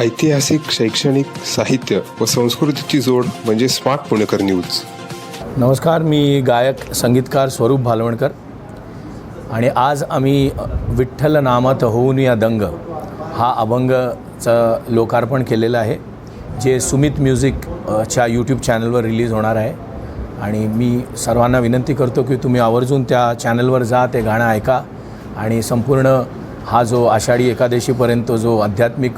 ऐतिहासिक शैक्षणिक साहित्य व संस्कृतीची जोड म्हणजे स्मार्ट पुणेकर न्यूज. नमस्कार मी गायक संगीतकार स्वरूप भालवणकर. आणि आज आम्ही विठ्ठल नामात होऊन या दंग हा अभंगचं लोकार्पण केलेलं आहे जे सुमित म्युझिक च्या यूट्यूब चॅनलवर रिलीज होणार आहे. आणि मी सर्वांना विनंती करतो की तुम्ही आवर्जून त्या चॅनलवर जा ते गाणं ऐका. आणि संपूर्ण हा जो आषाढी एकादशीपर्यंत जो आध्यात्मिक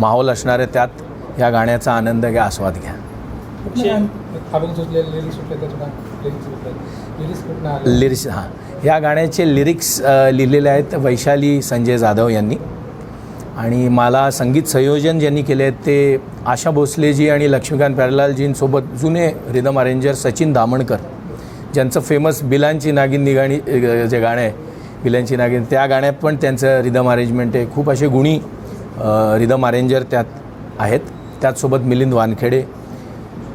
माहोल असणार त्यात या गाण्याचा आनंद घ्या आस्वाद घ्या. लिरिक्स हां. या गाण्याचे लिरिक्स लिहिलेले आहेत वैशाली संजय जाधव यांनी. आणि मला संगीत संयोजन ज्यांनी केले आहेत ते आशा भोसलेजी आणि लक्ष्मीकांत प्यारेलालजींसोबत जुने रिदम अरेंजर सचिन दामणकर. ज्यांचं फेमस बिलांची नागिन निगाणी जे गाणं आहे बिलांची नागिन त्या गाण्यात पण त्यांचं रिदम अरेंजमेंट आहे. खूप असे गुणी रिदम अरेंजर त्यात आहेत. त्याचसोबत मिलिंद वानखेडे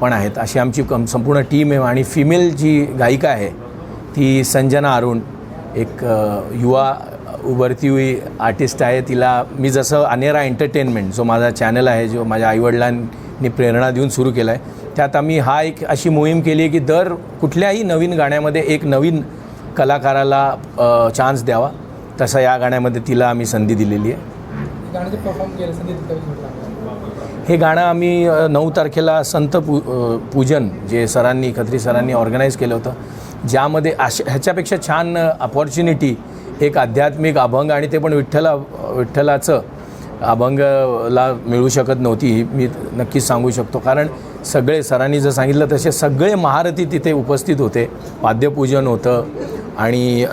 पण आहेत. अशी आमची कम संपूर्ण टीम आहे आणि फिमेल जी गायिका आहे ती संजना अरुण एक युवा उभरती हुई आर्टिस्ट आहे. तिला मी जसं अनेरा एंटरटेनमेंट जो माझा चॅनल आहे जो माझ्या आईवडिलांनी प्रेरणा देऊन सुरू केला आहे त्यात आम्ही हा एक अशी मोहीम केली आहे की दर कुठल्याही नवीन गाण्यामध्ये एक नवीन कलाकाराला चान्स द्यावा. तसं या गाण्यामध्ये तिला आम्ही संधी दिलेली आहे. गाण्याचे परफॉर्म केलं संगीत हे गाणं आम्ही नऊ तारखेला संत पू पूजन जे सरांनी खत्री सरांनी ऑर्गनाईज केलं होतं. ज्यामध्ये अशा ह्याच्यापेक्षा छान अपॉर्च्युनिटी एक आध्यात्मिक अभंग आणि ते पण विठ्ठला विठ्ठलाचं अभंगला मिळू शकत नव्हती ही मी नक्कीच सांगू शकतो. कारण सगळे सरांनी जर सांगितलं तसे सगळे महारथी तिथे उपस्थित होते. वाद्यपूजन होतं आणि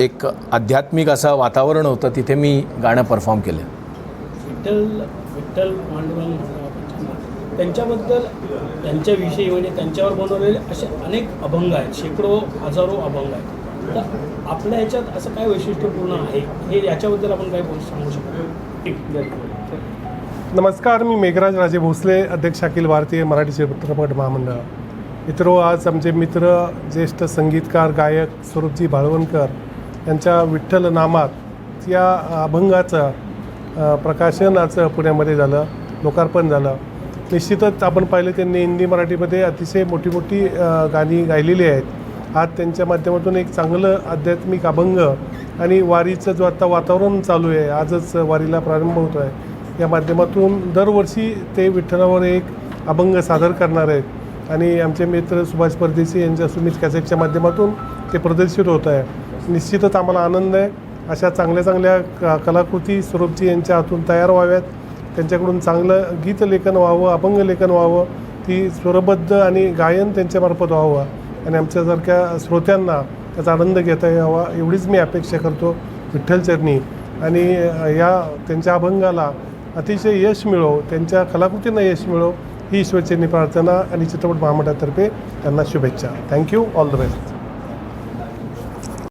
एक आध्यात्मिक असं वातावरण होतं तिथे मी गाणं परफॉर्म केलं. विठ्ठल विठ्ठल पांडुरंग म्हणतो त्यांच्याबद्दल त्यांच्याविषयी म्हणजे त्यांच्यावर बनवलेले असे अनेक अभंग आहेत. शेकडो हजारो अभंग आहेत. तर आपल्या ह्याच्यात असं काय वैशिष्ट्यपूर्ण आहे? हे याच्याबद्दल आपण काय बोल सांगू शकतो? नमस्कार मी मेघराज राजे भोसले अध्यक्ष अखिल भारतीय मराठी चित्रपट महामंडळ. मित्रो आज आमचे मित्र ज्येष्ठ संगीतकार गायक स्वरूपजी भाळवणकर यांच्या विठ्ठल नामात या अभंगाचं प्रकाशनाचं पुण्यामध्ये झालं लोकार्पण झालं. निश्चितच आपण पाहिलं त्यांनी हिंदी मराठीमध्ये अतिशय मोठी मोठी गाणी गायलेली आहेत. आज त्यांच्या माध्यमातून एक चांगलं आध्यात्मिक अभंग आणि वारीचं जो आत्ता वातावरण चालू आहे आजच वारीला प्रारंभ होतो आहे या माध्यमातून दरवर्षी ते विठ्ठलावर एक अभंग सादर करणार आहेत. आणि आमचे मित्र सुभाष परदेशी यांच्या सुमित कॅसेटच्या माध्यमातून ते प्रदर्शित होत आहे. निश्चितच आम्हाला आनंद आहे. अशा चांगल्या चांगल्या क कलाकृती स्वरूपजी यांच्या हातून तयार व्हाव्यात. त्यांच्याकडून चांगलं गीतलेखन व्हावं अभंग लेखन व्हावं ती स्वरबद्ध आणि गायन त्यांच्यामार्फत व्हावं. आणि आमच्यासारख्या श्रोत्यांना त्याचा आनंद घेता यावा एवढीच मी अपेक्षा करतो विठ्ठलचरणी आणि या त्यांच्या अभंगाला अतिशय यश मिळो त्यांच्या कलाकृतींना यश मिळो ही ईश्वरचरणी प्रार्थना आणि चित्रपट महामंडळातर्फे त्यांना शुभेच्छा. Thank you all the best